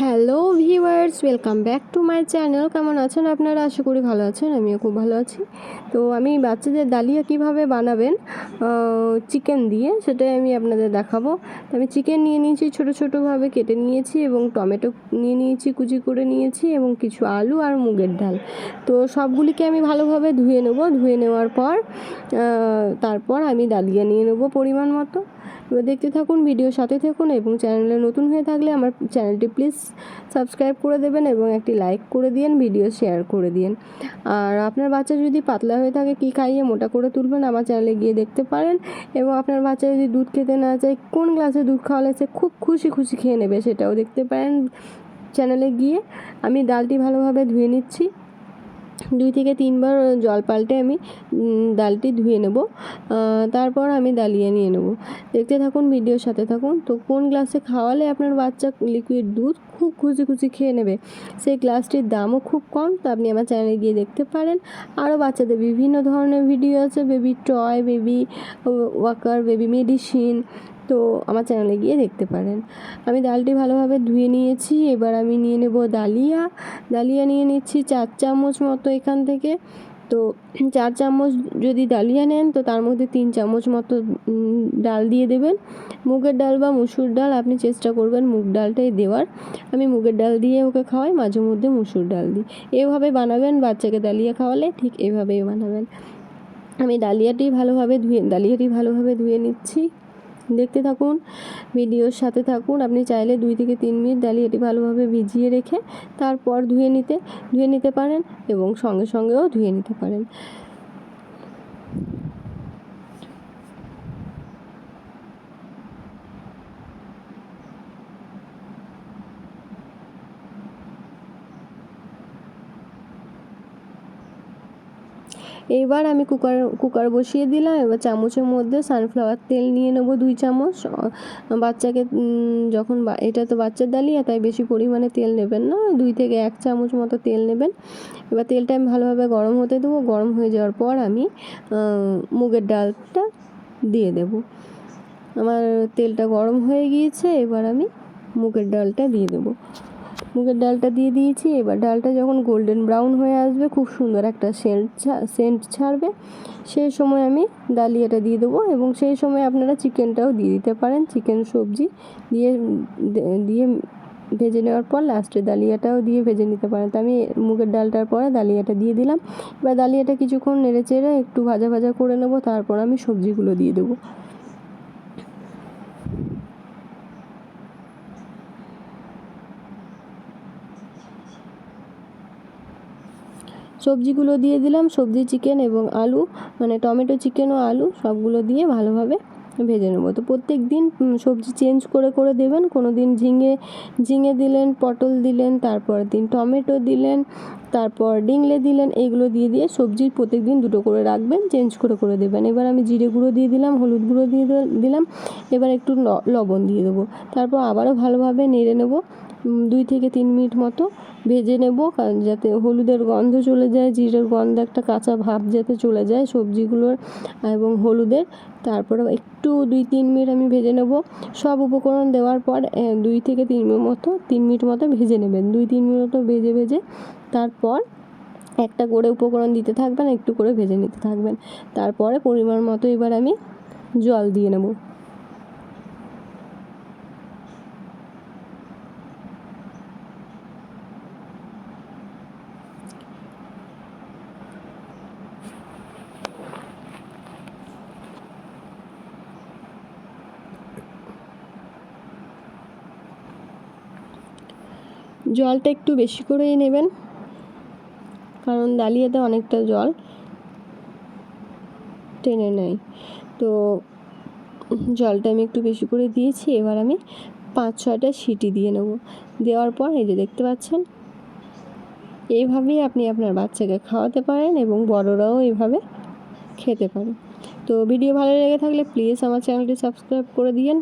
Hello viewers, welcome back to my channel. কেমন আছেন আপনারা? আশা করি ভালো আছেন, আমিও খুব ভালো আছি। তো আমি বাচ্চাদের ডালিয়া কীভাবে বানাবেন? চিকেন দিয়ে, সেটাই আমি আপনাদের দেখাবো। তো আমি চিকেন নিয়ে নিয়েছি, ছোটো ছোটোভাবে কেটে নিয়েছি এবং টমেটো নিয়ে নিয়েছি, কুচি করে নিয়েছি এবং কিছু আলু আর মুগের ডাল। তো সবগুলিকে আমি ভালোভাবে ধুয়ে নেব। ধুয়ে নেওয়ার পর তারপর আমি ডালিয়া নিয়ে নেব পরিমাণ মতো। দেখতে থাকুন ভিডিও সাথে থাকুন এবং চ্যানেলে নতুন হয়ে থাকলে আমার চ্যানেলটি প্লিজ সাবস্ক্রাইব করে দেবেন এবং একটি লাইক করে দিন ভিডিও শেয়ার করে দিন আর আপনার বাচ্চা যদি পাতলা হয়ে থাকে, কী খাইয়ে মোটা করে তুলবেন আমার চ্যানেলে গিয়ে দেখতে পারেন এবং আপনার বাচ্চা যদি দুধ খেতে না চায়, কোন গ্লাসে দুধ খাওয়ালে সে খুব খুশি খুশি খেয়ে নেবে সেটাও দেখতে পারেন চ্যানেলে গিয়ে। আমি ডালটি ভালোভাবে ধুয়ে নিচ্ছি। দুই থেকে তিনবার জল পাল্টে আমি ডালটি ধুয়ে নেব। তারপর আমি ডালিয়ে নিয়ে নেব। দেখতে থাকুন, ভিডিওর সাথে থাকুন। তো কোন গ্লাসে খাওয়ালে আপনার বাচ্চা লিকুইড দুধ খুব খুশি খুশি খেয়ে নেবে? সেই গ্লাসটির দামও খুব কম। তো আপনি আমার চ্যানেলে গিয়ে দেখতে পারেন। আরও বাচ্চাদের বিভিন্ন ধরনের ভিডিও আছে। Baby toy baby walker baby medicine তো আমার চ্যানেলে গিয়ে দেখতে পারেন। আমি ডালটি ভালোভাবে ধুয়ে নিয়েছি, এবার আমি নিয়ে নেব ডালিয়া। ডালিয়া নিয়ে নিচ্ছি চার চামচ মতো এখান থেকে। তো চার চামচ যদি ডালিয়া নেন, তো তার মধ্যে তিন চামচ মতো ডাল দিয়ে দেবেন। মুগের ডাল বা মুসুর ডাল, আপনি চেষ্টা করবেন মুগ ডালটাই দেওয়ার। আমি মুগের ডাল দিয়ে ওকে খাওয়াই, মাঝে মধ্যে মুসুর ডাল দিই। এভাবে বানাবেন, বাচ্চাকে ডালিয়া খাওয়ালে ঠিক এভাবেই বানাবেন। আমি ডালিয়াটি ভালোভাবে ধুয়ে, ডালিয়াটি ভালোভাবে ধুয়ে নিচ্ছি। দেখতে থাকুন, ভিডিওর সাথে থাকুন। আপনি চাইলে দুই থেকে তিন মিনিট ডালিয়াটি ভালোভাবে ভিজিয়ে রেখে তারপর ধুয়ে নিতে ধুয়ে নিতে পারেন এবং সঙ্গে সঙ্গেও ধুয়ে নিতে পারেন। এইবার আমি কুকার কুকার বসিয়ে দিলাম। এবার চামচের মধ্যে সানফ্লাওয়ার তেল নিয়ে নেব দুই চামচ। বাচ্চাকে যখন এটা তো বাচ্চার ডালিয়া, তাই বেশি পরিমাণে তেল নেবেন না। দুই থেকে এক চামচ মতো তেল নেবেন। এবার তেলটা আমি ভালোভাবে গরম হতে দেবো। গরম হয়ে যাওয়ার পর আমি মুগের ডালটা দিয়ে দেব। আমার তেলটা গরম হয়ে গিয়েছে। এবার আমি মুগের ডালটা দিয়ে দেবো। মুগের ডালটা দিয়ে দিয়েছি। এবার ডালটা যখন গোল্ডেন ব্রাউন হয়ে আসবে, খুব সুন্দর একটা সেন্ট সেন্ট ছাড়বে। সেই সময় আমি ডালিয়াটা দিয়ে দেবো এবং সেই সময় আপনারা চিকেনটাও দিয়ে দিতে পারেন। চিকেন সবজি দিয়ে দিয়ে ভেজে নেওয়ার পর লাস্টে ডালিয়াটাও দিয়ে ভেজে নিতে পারেন। তো আমি মুগের ডালটার পরে ডালিয়াটা দিয়ে দিলাম। এবার ডালিয়াটা কিছুক্ষণ নেড়ে চেড়ে একটু ভাজা ভাজা করে নেব। তারপর আমি সবজিগুলো দিয়ে দেবো। সবজিগুলো দিয়ে দিলাম, সবজি চিকেন এবং আলু মানে টমেটো চিকেন ও আলু, সবগুলো দিয়ে ভালোভাবে ভেজে নেব। তো প্রত্যেক দিন সবজি চেঞ্জ করে করে দেবেন। কোনো দিন ঝিঙে ঝিঙে দিলেন, পটল দিলেন, তারপর দিন টমেটো দিলেন, তারপর ডিংলে দিলেন, এইগুলো দিয়ে দিয়ে সবজি প্রত্যেক দিন দুটো করে রাখবেন চেঞ্জ করে করে দেবেন। এবার আমি জিরে গুঁড়ো দিয়ে দিলাম, হলুদ গুঁড়ো দিয়ে দিলাম, এবার একটু লবণ দিয়ে দেবো। তারপর আবারও ভালোভাবে নেড়ে নেব। দুই থেকে তিন মিনিট মতো ভেজে নেব যাতে হলুদের গন্ধ চলে যায়, জিরের গন্ধ, একটা কাঁচা ভাব যাতে চলে যায় সবজিগুলোর এবং হলুদের। তারপরে একটু দুই তিন মিনিট আমি ভেজে নেব। সব উপকরণ দেওয়ার পর দুই থেকে তিন মিনিট মতো, তিন মিনিট মতো ভেজে নেবেন। দুই তিন মিনিট মতো ভেজে ভেজে তারপর একটা করে উপকরণ দিতে থাকবেন, একটু করে ভেজে নিতে থাকবেন। তারপরে পরিমাণ মতো এবার আমি জল দিয়ে নেব। জলটা একটু বেশি করেই নেবেন। কারণ ডালিয়াতে অনেকটা জল টেনে নেয়। তো জলটা আমি একটু বেশি করে দিয়েছি, এবার আমি পাঁচ, ছয়টা সিটি দিয়ে নেব। দেওয়ার পর এই যে দেখতে পাচ্ছেন, এইভাবেই আপনি আপনার বাচ্চাকে খাওয়াতে পারেন এবং বড়রাও এইভাবে খেতে পারে তো ভিডিও ভালো লেগে থাকলে প্লিজ আমার চ্যানেলটি সাবস্ক্রাইব করে দিয়েন।